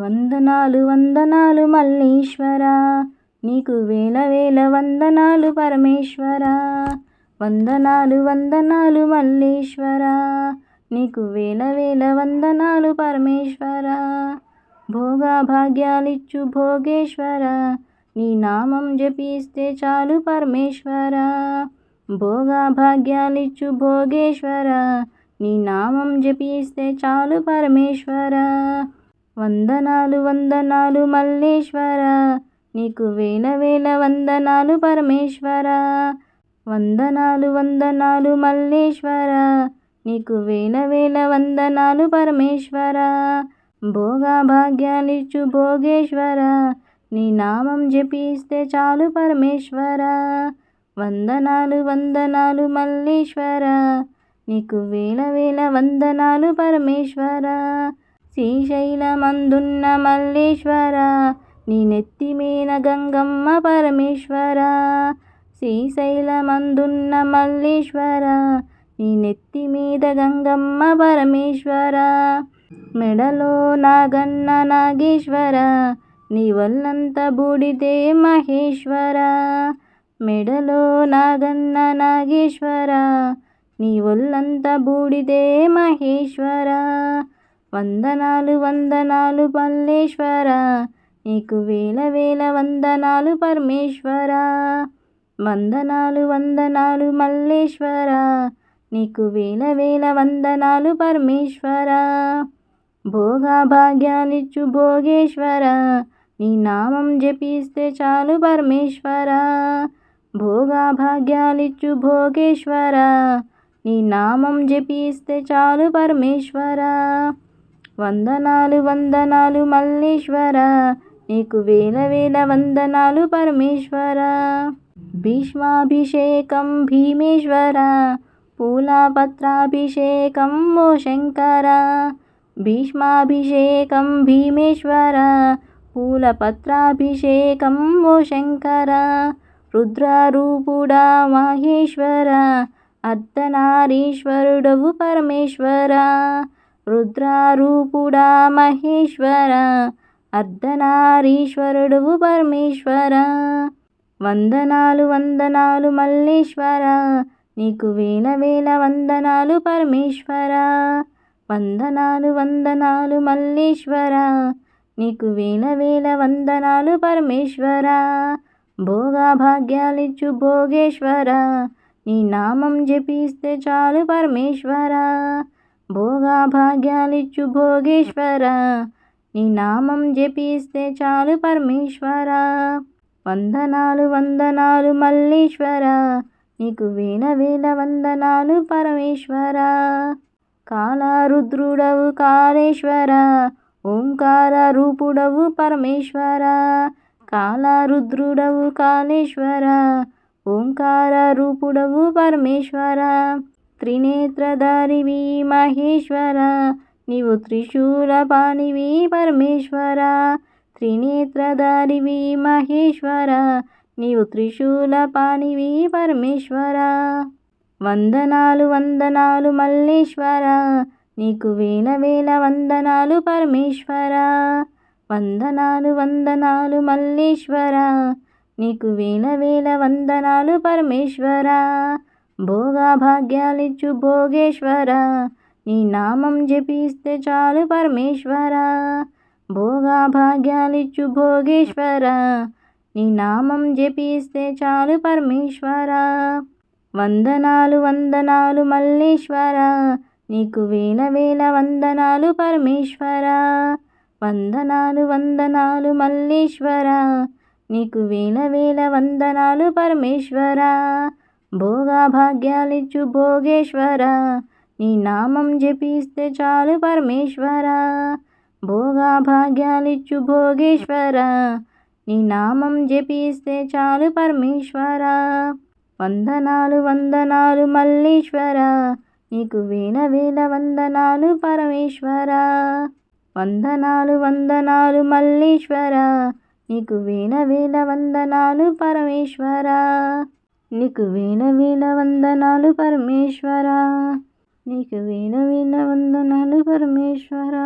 వందనాలు వందనాలు మల్లీశ్వర. నీకు వేల వేల వందనాలు పరమేశ్వర. వందనాలు వందనాలు మల్లీశ్వర. నీకు వేల వేల వందనాలు పరమేశ్వర. భోగ భాగ్యాలిచ్చు భోగేశ్వర. నీ నామం జపిస్తే చాలు పరమేశ్వర. భోగ భాగ్యాలిచ్చు భోగేశ్వర. నీ నామం జపిస్తే చాలు పరమేశ్వర. వందనాలు వందనాలు మల్లేశ్వర. నీకు వేల వేల వందనాలు పరమేశ్వర. వందనాలు వందనాలు మల్లేశ్వర. నీకు వేల వేల వందనాలు పరమేశ్వర. భోగ భాగ్యాలిచ్చు భోగేశ్వర. నీ నామం జపిస్తే చాలు పరమేశ్వర. వందనాలు వందనాలు మల్లేశ్వర. నీకు వేల వేల వందనాలు పరమేశ్వర. శ్రీశైలమందున్న మల్లేశ్వర నీ నెత్తిమీన గంగమ్మ పరమేశ్వర. శ్రీశైలమందున్న మల్లేశ్వర నీ నెత్తి మీద గంగమ్మ పరమేశ్వర. మెడలో నాగన్న నాగేశ్వర నీ వల్లంత బూడిదే మహేశ్వర. మెడలో నాగన్న నాగేశ్వర నీ ఒళ్ళంత బూడిదే మహేశ్వర. వందనాలు వందనాలు పల్లేశ్వర నీకు వేల వేల వందనాలు పరమేశ్వర. వందనాలు వందనాలు మల్లేశ్వర. నీకు వేల వేల వందనాలు పరమేశ్వర. భోగ భాగ్యాలిచ్చు భోగేశ్వర. నీ నామం జపిస్తే చాలు పరమేశ్వర. భోగ భాగ్యాలిచ్చు భోగేశ్వర. నీ నామం జపిస్తే చాలు పరమేశ్వర. వందనాలు వందనాలు మల్లేశ్వర. నీకు వేల వేల వందనాలు పరమేశ్వర. భీష్మాభిషేకం భీమేశ్వర. పూలపత్రాభిషేకం ఓ శంకర. భీష్మాభిషేకం భీమేశ్వర. పూలపత్రాభిషేకం ఓ శంకర. రుద్రారూపుడా మహేశ్వర. అర్ధనారీశ్వరుడవు పరమేశ్వర. రుద్రారూపుడా మహేశ్వర అర్ధనారీశ్వరుడు పరమేశ్వర. వందనాలు వందనాలు మల్లేశ్వర నీకు వేల వేల వందనాలు పరమేశ్వర. వందనాలు వందనాలు మల్లేశ్వర నీకు వేల వేల వందనాలు పరమేశ్వర. భోగ భాగ్యాలిచ్చు భోగేశ్వర నీ నామం జపిస్తే చాలు పరమేశ్వర. భోగా భాగ్యాలిచ్చు భోగేశ్వర నీ నామం జపిస్తే చాలు పరమేశ్వర. వందనాలు వందనాలు మల్లేశ్వర నీకు వేల వేల వందనాలు పరమేశ్వర. కాలారుద్రుడవు కాళేశ్వర ఓంకార రూపుడవు పరమేశ్వర. కాలారుద్రుడవు కాళేశ్వర ఓంకార రూపుడవు పరమేశ్వర. త్రినేత్రధారివి మహేశ్వర నీవు త్రిశూల పాణివి పరమేశ్వర. త్రినేత్రధారివి మహేశ్వర నీవు త్రిశూల పాణివి పరమేశ్వర. వందనాలు వందనాలు మల్లేశ్వర నీకు వేల వేల వందనాలు పరమేశ్వర. వందనాలు వందనాలు మల్లేశ్వర నీకు వేల వేల వందనాలు పరమేశ్వర. భోగ భాగ్యాలిచ్చు భోగేశ్వర నీ నామం జపిస్తే చాలు పరమేశ్వర. భోగ భాగ్యాలిచ్చు భోగేశ్వర నీ నామం జపిస్తే చాలు పరమేశ్వర. వందనాలు వందనాలు మల్లేశ్వర నీకు వేల వేల వందనాలు పరమేశ్వర. వందనాలు వందనాలు మల్లేశ్వర నీకు వేల వేల వందనాలు పరమేశ్వర. భోగ భాగ్యాలిచ్చు భోగేశ్వర నీ నామం జపిస్తే చాలు పరమేశ్వర. భోగ భాగ్యాలిచ్చు భోగేశ్వర నీ నామం జపిస్తే చాలు పరమేశ్వర. వందనాలు వందనాలు మల్లేశ్వర నీకు వేల వేల వందనాలు పరమేశ్వర. వందనాలు వందనాలు మల్లేశ్వర నీకు వేల వేల వందనాలు పరమేశ్వర. నీకు వీణ వీణ వందనాలు పరమేశ్వరా. నీకు వీణ వీణ వందనాలు పరమేశ్వరా.